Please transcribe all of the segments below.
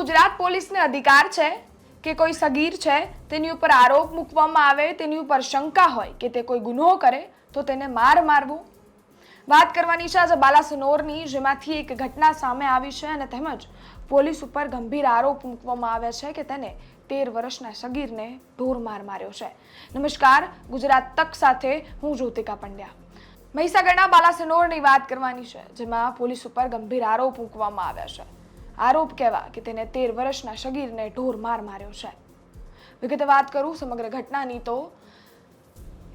ગુજરાત પોલીસને અધિકાર છે કે કોઈ સગીર છે, તેની ઉપર આરોપ મૂકવામાં આવે, તેની ઉપર શંકા હોય કે તે કોઈ ગુનો કરે, તો તેને માર મારવું. વાત કરવાની છે આજે બાલાસનોરની જેમાંથી એક ઘટના સામે આવી છે અને તેમજ પોલીસ ઉપર ગંભીર આરોપ મૂકવામાં આવ્યા છે કે તેને તેર વર્ષના સગીરને ઢોર માર માર્યો છે. નમસ્કાર, ગુજરાત તક સાથે હું જ્યોતિકા પંડ્યા. મહીસાગરના બાલાસનોરની વાત કરવાની છે, જેમાં પોલીસ ઉપર ગંભીર આરોપ મૂકવામાં આવ્યા છે. આરોપ કહેવા કે તેને તેર વર્ષના સગીરને ઢોરમાર માર્યો છે. વિગતે વાત કરું સમગ્ર ઘટનાની તો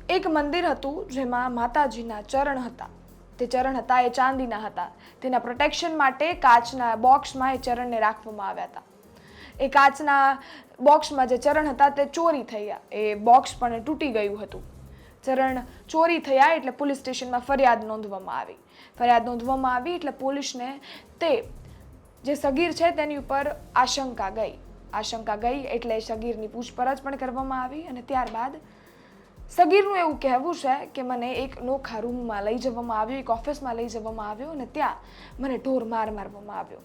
એક મંદિર હતું જેમાં માતાજીના ચરણ હતા. તે ચરણ હતા, એ ચાંદીના હતા. તેના પ્રોટેક્શન માટે કાચના બોક્સમાં એ ચરણને રાખવામાં આવ્યા હતા. એ કાચના બોક્સમાં જે ચરણ હતા તે ચોરી થયા. એ બોક્સ પણ તૂટી ગયું હતું. ચરણ ચોરી થયા એટલે પોલીસ સ્ટેશનમાં ફરિયાદ નોંધવામાં આવી. ફરિયાદ નોંધવામાં આવી એટલે પોલીસને તે જે સગીર છે તેની ઉપર આશંકા ગઈ. આશંકા ગઈ એટલે સગીરની પૂછપરછ પણ કરવામાં આવી અને ત્યારબાદ સગીરનું એવું કહેવું છે કે મને એક નોખા રૂમમાં લઈ જવામાં આવ્યો એક ઓફિસમાં લઈ જવામાં આવ્યો અને ત્યાં મને ઢોર માર મારવામાં આવ્યો.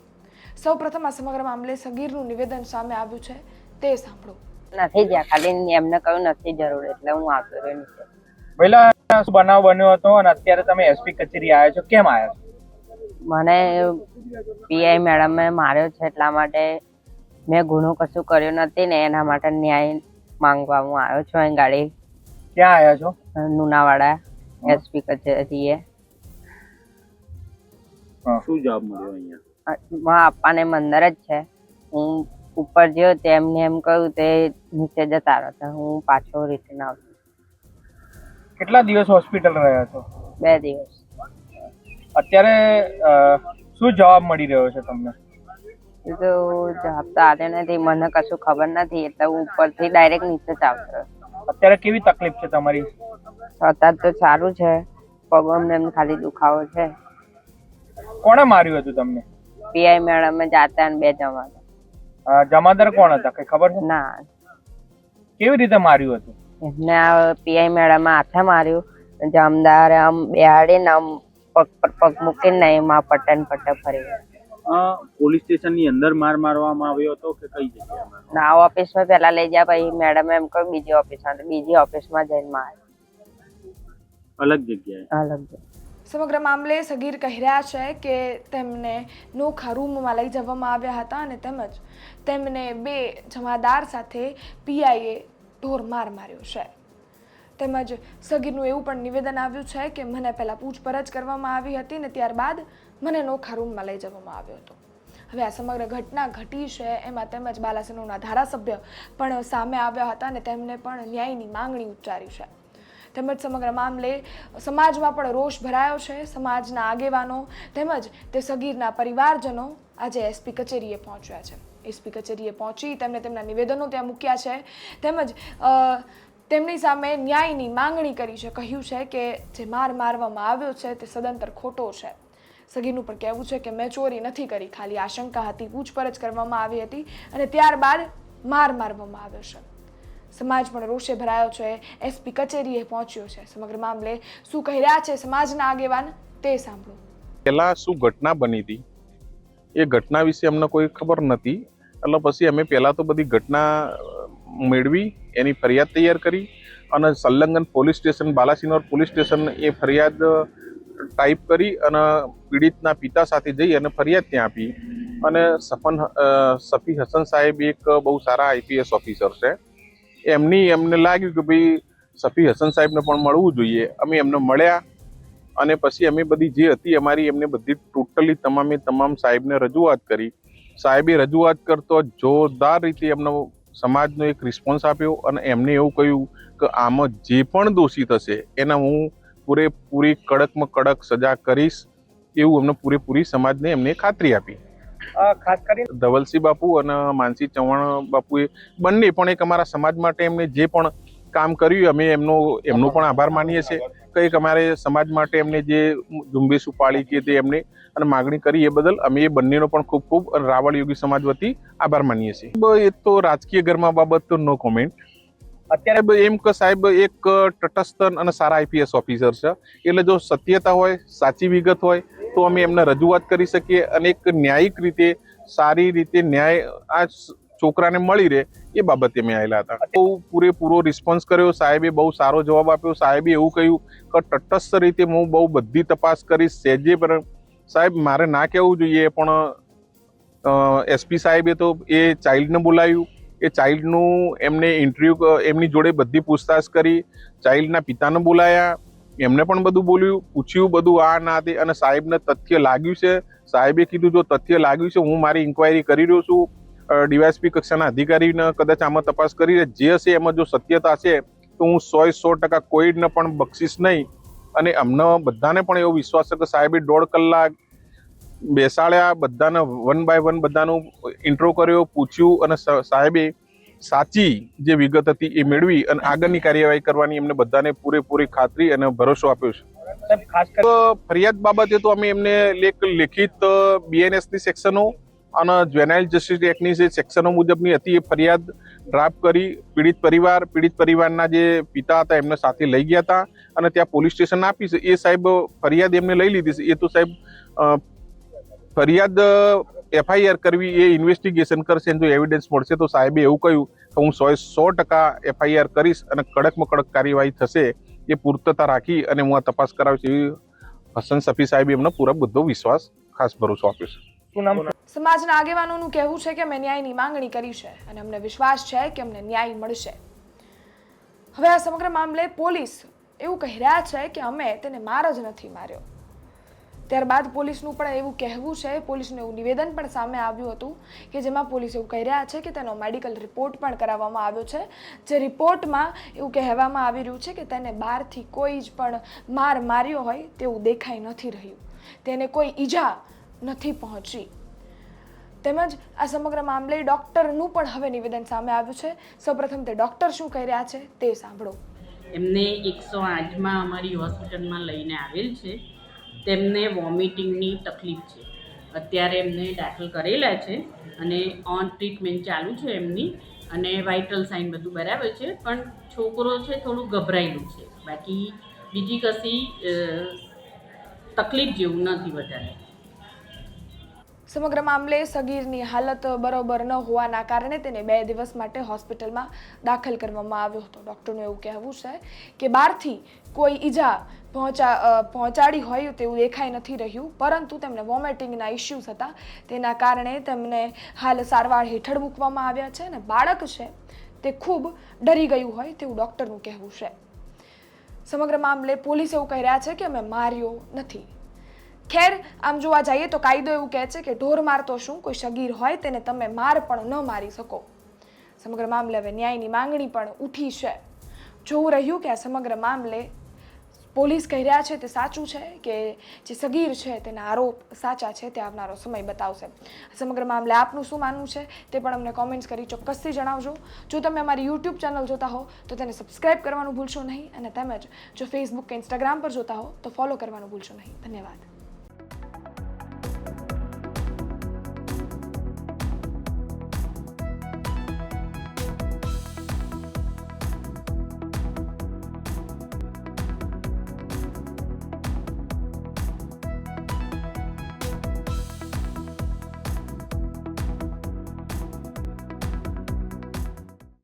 સૌ પ્રથમ આ સમગ્ર મામલે સગીરનું નિવેદન સામે આવ્યું છે. તે સાંભળો. નથી જ્યાં ખાલી એમને કહ્યું નથી જરૂર એટલે હું આવતો રહ્યો નીચે. પહેલા શું બનાવ બન્યો હતો અને અત્યારે તમે એસપી કચેરી આવ્યા છો? કેમ આવ્યા છો? મને પીઆઈ મેડમે માર્યો છે એટલા માટે મેં ગુનો કશું કર્યો નથી ને એના માટે ન્યાય માંગવા હું આવ્યો છું અહીં ગાડી. ક્યાં આવ્યા છો? નુનાવાડા એસપી કચેરીએ. શું જવાબ મળ્યો અહીંયા? માં પપ્પાને મંદર જ છે. હું ઉપર ગયો તો એમને એમ કહ્યું તે નીચે જતા રહ્યા હું પાછો રિટર્ન આવતો. કેટલા દિવસ હોસ્પિટલ રહ્યા છો? બે દિવસ. અત્યારે શું જવાબ મળી રહ્યો છે તમને? તો જવાબ તો આવ્યો નથી મને કશું ખબર નથી એટલે હું ઉપરથી ડાયરેક્ટ નીચે જ આવતો અત્યારે કેવી તકલીફ છે તમારી? અત્યારે તો સારું છે પગમાં એમ ખાલી દુખાવો છે. કોણે માર્યું હતું તમને? પીઆઈ મેડમે જાતા અને બે જમાદાર જમાદાર કોણ હતા? કઈ ખબર છે? ના. કેવી રીતે માર્યું હતું? એમને પીઆઈ મેડમે હાથે માર્યું જમદારે આમ બેહાડીને આમ પગ પર પગ મૂકીને એમાં પટન પટન ફરી. પોલીસ સ્ટેશનની અંદર માર મારવામાં આવ્યો હતો કે કઈ જગ્યાએ ના આ ઓફિસમાં પેલા લઈ ગયા પછી મેડમ એમ કહ્યું બીજી ઓફિસમાં તો બીજી ઓફિસમાં જઈને માર અલગ જગ્યાએ? અલગ સમગ્ર મામલે સગીર કહી રહ્યા છે કે તેમને નોખા રૂમમાં લઈ જવામાં આવ્યા હતા અને તેમજ તેમને બે જમાદાર સાથે પીઆઈએ ઢોર માર માર્યો છે. તેમજ સગીરનું એવું પણ નિવેદન આવ્યું છે કે મને પહેલાં પૂછપરછ કરવામાં આવી હતી ને ત્યારબાદ મને નોખા રૂમમાં લઈ જવામાં આવ્યો હતો. હવે આ સમગ્ર ઘટના ઘટી છે, એમાં તેમજ બાલાસનોના ધારાસભ્ય પણ સામે આવ્યા હતા અને તેમને પણ ન્યાયની માંગણી ઉચ્ચારી છે. તેમજ સમગ્ર મામલે સમાજમાં પણ રોષ ભરાયો છે, સમાજના આગેવાનો તેમજ તે સગીરના પરિવારજનો આજે એસપી કચેરીએ પહોંચ્યા છે. એસપી કચેરીએ પહોંચી તેમણે તેમના નિવેદનો ત્યાં મૂક્યા છે. તેમજ તેમની સામે ન્યાયની માંગણી કરી છે. કહ્યું છે કે જે માર મારવામાં આવ્યો છે તે સદંતર ખોટો છે. સગીનું પણ કહેવું છે કે મેં ચોરી નથી કરી. ખાલી આશંકા હતી, પૂછપરછ કરવામાં આવી હતી અને ત્યારબાદ માર મારવામાં આવ્યો છે. સમાજ પણ રોષે ભરાયો છે. એસપી કચેરીએ પહોંચ્યો છે. સમગ્ર મામલે શું કહી રહ્યા છે સમાજના આગેવાન તે સાંભળો. પહેલા શું ઘટના બની હતી? એ ઘટના વિશે અમને કોઈ ખબર નથી. એટલે પછી અમે પહેલાં તો બધી ઘટના મેળવી, એની ફરિયાદ તૈયાર કરી અને સંલગ્ન police station, Balasinor police station એ ફરિયાદ ટાઈપ કરી અને પીડિતના પિતા સાથે જઈ અને ફરિયાદ ત્યાં આપી. અને સફન સફી હસન સાહેબ એક બહુ સારા આઈપીએસ ઓફિસર છે. એમની એમને લાગ્યું કે ભાઈ સફી હસન સાહેબને પણ મળવું જોઈએ. અમે એમને મળ્યા અને પછી અમે બધી જે હતી અમારી, એમને બધી ટોટલી તમામે તમામ સાહેબને રજૂઆત કરી. સાહેબે રજૂઆત કરતો જોરદાર રીતે એમનો સમાજનો એક રિસ્પોન્સ આપ્યો અને એમને એવું કહ્યું કે આમાં જે પણ દોષી થશે એને હું પૂરેપૂરી કડકમાં કડક સજા કરીશ એવું એમને પૂરેપૂરી સમાજને એમને ખાતરી આપી. ખાસ કરીને ધવલસિંહ બાપુ અને માનસી ચૌહાણ બાપુએ બંને પણ એક અમારા સમાજ માટે એમને જે પણ કામ કર્યું અમે એમનો એમનો પણ આભાર માનીએ છીએ. કંઈક અમારે સમાજ માટે એમને જે ઝુંબેશ ઉપાડી કે તે એમને અને માગણી કરી એ બદલ અમે એ બંનેનો પણ ખૂબ ખૂબ રાવળ યોગી સમાજ વતી આભાર માનીએ છીએ. એ તો રાજકીય ઘરમાં બાબત તો નો કોમેન્ટ અત્યારે એમ કે સાહેબ, એક તટસ્થ અને સારા આઈપીએસ ઓફિસર છે. એટલે જો સત્યતા હોય, સાચી વિગત હોય, તો અમે એમને રજૂઆત કરી શકીએ અને એક ન્યાયિક રીતે, સારી રીતે ન્યાય, આ છોકરાને મળી રહે એ બાબતે અમે આવેલા હતા. બહુ પૂરેપૂરો રિસ્પોન્સ કર્યો. સાહેબે બહુ સારો જવાબ આપ્યો. સાહેબે એવું કહ્યું કે તટસ્થ રીતે હું બહુ બધી તપાસ કરીશ સહેજે પણ સાહેબ મારે ના કહેવું જોઈએ, પણ એસપી સાહેબે તો એ ચાઇલ્ડને બોલાવ્યું. એ ચાઇલ્ડનું એમને ઇન્ટરવ્યૂ એમની જોડે બધી પૂછતાછ કરી. ચાઇલ્ડના પિતાને બોલાયા. એમને પણ બધું બોલ્યું. પૂછ્યું બધું, આ ના તે. અને સાહેબને તથ્ય લાગ્યું છે. સાહેબે કીધું, જો તથ્ય લાગ્યું છે, હું મારી ઇન્ક્વાયરી કરી રહ્યો છું. ડીવાયસપી કક્ષાના અધિકારીને કદાચ આમાં તપાસ કરી જે હશે એમાં જો સત્યતા છે તો હું સો સો ટકા કોઈને પણ બક્ષીશ નહીં. અને અમને બધાને પણ એવો વિશ્વાસ છે કે સાહેબે દોઢ કલાક બેસાડ્યા બધાને વન બાય વન બધાનું ઇન્ટ્રો કર્યો પૂછ્યું અને સાહેબે સાચી જે વિગત હતી એ મેળવી અને આગળની કાર્યવાહી કરવાની એમને બધાને પૂરેપૂરી ખાતરી અને ભરોસો આપ્યો છે. ફરિયાદ બાબતે તો અમે એમને લેખ લેખિત બીએનએસની સેક્શનો અને જ્વેનાઇલ જસ્ટિસ એક્ટની જે સેક્શનો મુજબની હતી એ ફરિયાદ ડ્રાફ્ટ કરી પીડિત પરિવાર, પીડિત પરિવારના જે પિતા હતા એમને સાથે લઈ ગયા હતા અને ત્યાં પોલીસ સ્ટેશન આપી છે. એ સાહેબ ફરિયાદ એમને લઈ લીધી છે. એ તો સાહેબ ફરિયાદ એફઆઈઆર કરવી એ ઇન્વેસ્ટિગેશન કરશે જો એવિડન્સ મળશે તો સાહેબે એવું કહ્યું કે હું સો સો ટકા એફઆઈઆર કરીશ અને કડકમાં કડક કાર્યવાહી થશે એ પૂર્તતા રાખી અને હું આ તપાસ કરાવીશ એવી હસન સફી સાહેબે એમનો પૂરા બધો વિશ્વાસ, ખાસ ભરોસો આપ્યો છે. સમાજના આગેવાનોનું કહેવું છે કે અમે ન્યાયની માંગણી કરી છે અને અમને વિશ્વાસ છે કે અમને ન્યાય મળશે. હવે આ સમગ્ર મામલે પોલીસ એવું કહી રહ્યા છે કે અમે તેને માર જ નથી માર્યો. ત્યારબાદ પોલીસનું પણ એવું કહેવું છે, પોલીસનું એવું નિવેદન પણ સામે આવ્યું હતું કે જેમાં પોલીસ એવું કહી રહ્યા છે કે તેનો મેડિકલ રિપોર્ટ પણ કરાવવામાં આવ્યો છે. જે રિપોર્ટમાં એવું કહેવામાં આવી રહ્યું છે કે તેને બહારથી કોઈ જ પણ માર માર્યો હોય તેવું દેખાઈ નથી રહ્યું. તેને કોઈ ઈજા નથી પહોંચી. તેમજ આ સમગ્ર મામલે ડોક્ટરનું પણ હવે નિવેદન સામે આવ્યું છે. સૌપ્રથમ તે ડોક્ટર શું કહી રહ્યા છે તે સાંભળો. એમને એકસો આઠમાં અમારી હોસ્પિટલમાં લઈને આવેલ છે. તેમને વોમિટિંગની તકલીફ છે. અત્યારે એમને દાખલ કરેલા છે અને ઓન ટ્રીટમેન્ટ ચાલુ છે એમની અને વાઇટલ સાઇન બધું બરાબર છે. પણ છોકરો છે થોડું ગભરાયેલું છે. બાકી બીજી કશી તકલીફ જેવું નથી વધારે. સમગ્ર મામલે સગીરની હાલત બરોબર ન હોવાના કારણે તેને બે દિવસ માટે હોસ્પિટલમાં દાખલ કરવામાં આવ્યો હતો. ડૉક્ટરનું એવું કહેવું છે કે બહારથી કોઈ ઈજા પહોંચા પહોંચાડી હોય તેવું દેખાઈ નથી રહ્યું, પરંતુ તેમને વોમિટિંગના ઇસ્યુઝ હતા. તેના કારણે તેમને હાલ સારવાર હેઠળ મૂકવામાં આવ્યા છે અને બાળક છે તે ખૂબ ડરી ગયું હોય તેવું ડૉક્ટરનું કહેવું છે. સમગ્ર મામલે પોલીસ એવું કહી રહ્યા છે કે અમે માર્યો નથી. ખેર, આમ જોવા જઈએ તો કાયદો એવું કહે છે કે ઢોર મારતો શું? કોઈ સગીર હોય તેને તમે માર પણ ન મારી શકો. સમગ્ર મામલે હવે ન્યાયની માંગણી પણ ઉઠી છે. જોવું રહ્યું કે આ સમગ્ર મામલે પોલીસ કહી રહ્યા છે તે સાચું છે કે જે સગીર છે તેના આરોપ સાચા છે તે આવનારો સમય બતાવશે. સમગ્ર મામલે આપનું શું માનવું છે તે પણ અમને કોમેન્ટ્સ કરી ચોક્કસથી જણાવજો. જો તમે અમારી યુટ્યુબ ચેનલ જોતા હો તો તેને સબસ્ક્રાઇબ કરવાનું ભૂલશો નહીં અને તેમજ જો ફેસબુક કે ઇન્સ્ટાગ્રામ પર જોતા હો તો ફોલો કરવાનું ભૂલશો નહીં. ધન્યવાદ.